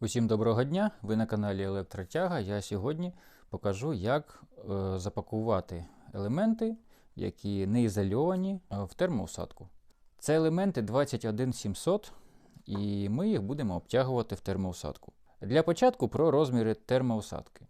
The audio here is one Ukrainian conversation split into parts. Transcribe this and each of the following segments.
Усім доброго дня! Ви на каналі Електротяга. Я сьогодні покажу, як е, запакувати елементи, які не ізольовані е, в термоусадку. Це елементи 21700, і ми їх будемо обтягувати в термоусадку. Для початку про розміри термоусадки.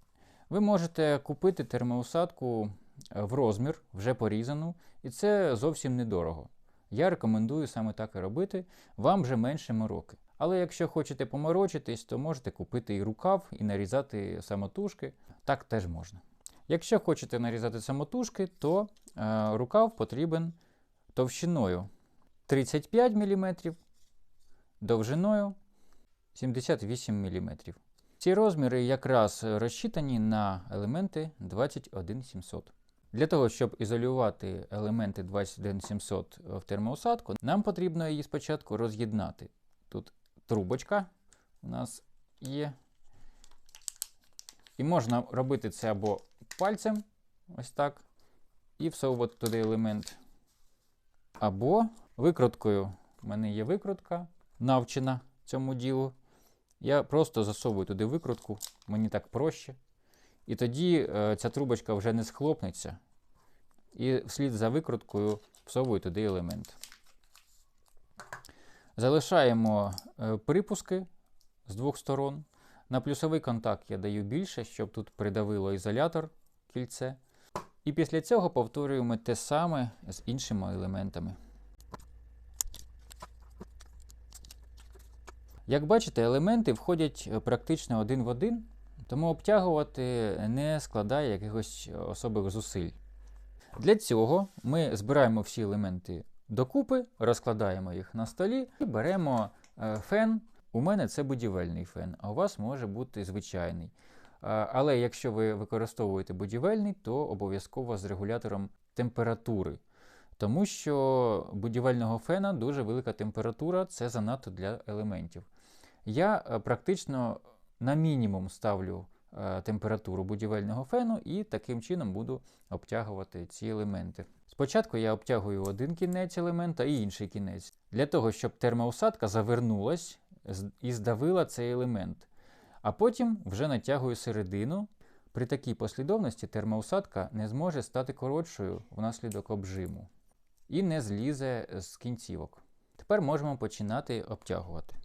Ви можете купити термоусадку е, в розмір, вже порізану, і це зовсім недорого. Я рекомендую саме так і робити, вам вже менше мороки. Але якщо хочете поморочитись, то можете купити і рукав, і нарізати самотужки. Так теж можна. Якщо хочете нарізати самотужки, то е, рукав потрібен товщиною 35 мм, довжиною 78 мм. Ці розміри якраз розчитані на елементи 21700. Для того, щоб ізолювати елементи 21700 в термоусадку, нам потрібно її спочатку роз'єднати. Тут трубочка у нас є. І можна робити це або пальцем, ось так, і всовувати туди елемент. Або викруткою. У мене є викрутка, навчена цьому ділу. Я просто засовую туди викрутку, мені так проще. І тоді е, ця трубочка вже не схлопнеться. І вслід за викруткою всовую туди елемент. Залишаємо е, припуски з двох сторон. На плюсовий контакт я даю більше, щоб тут придавило ізолятор кільце. І після цього повторюємо те саме з іншими елементами. Як бачите, елементи входять е, практично один в один, тому обтягувати не складає якихось особих зусиль. Для цього ми збираємо всі елементи докупи, розкладаємо їх на столі і беремо е, фен. У мене це будівельний фен, а у вас може бути звичайний. Е, Але якщо ви використовуєте будівельний, то обов'язково з регулятором температури. Тому що будівельного фена дуже велика температура, це занадто для елементів. Я е, практично на мінімум ставлю температуру будівельного фену і таким чином буду обтягувати ці елементи. Спочатку я обтягую один кінець елемента і інший кінець, для того, щоб термоусадка завернулась і здавила цей елемент. А потім вже натягую середину. При такій послідовності термоусадка не зможе стати коротшою внаслідок обжиму і не злізе з кінцівок. Тепер можемо починати обтягувати.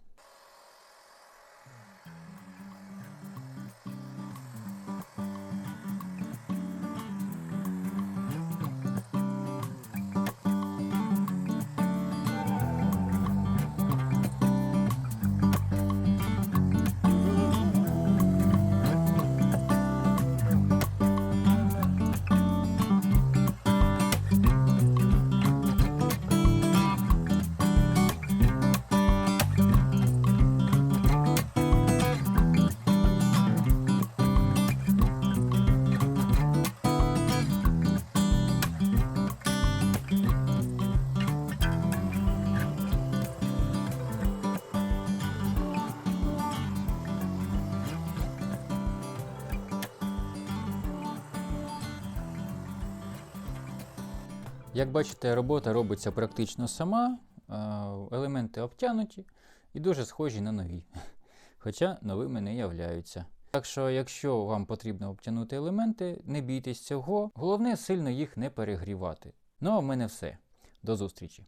Як бачите, робота робиться практично сама, е, елементи обтянуті і дуже схожі на нові, хоча новими не являються. Так що, якщо вам потрібно обтягнути елементи, не бійтесь цього. Головне сильно їх не перегрівати. Ну а в мене все. До зустрічі!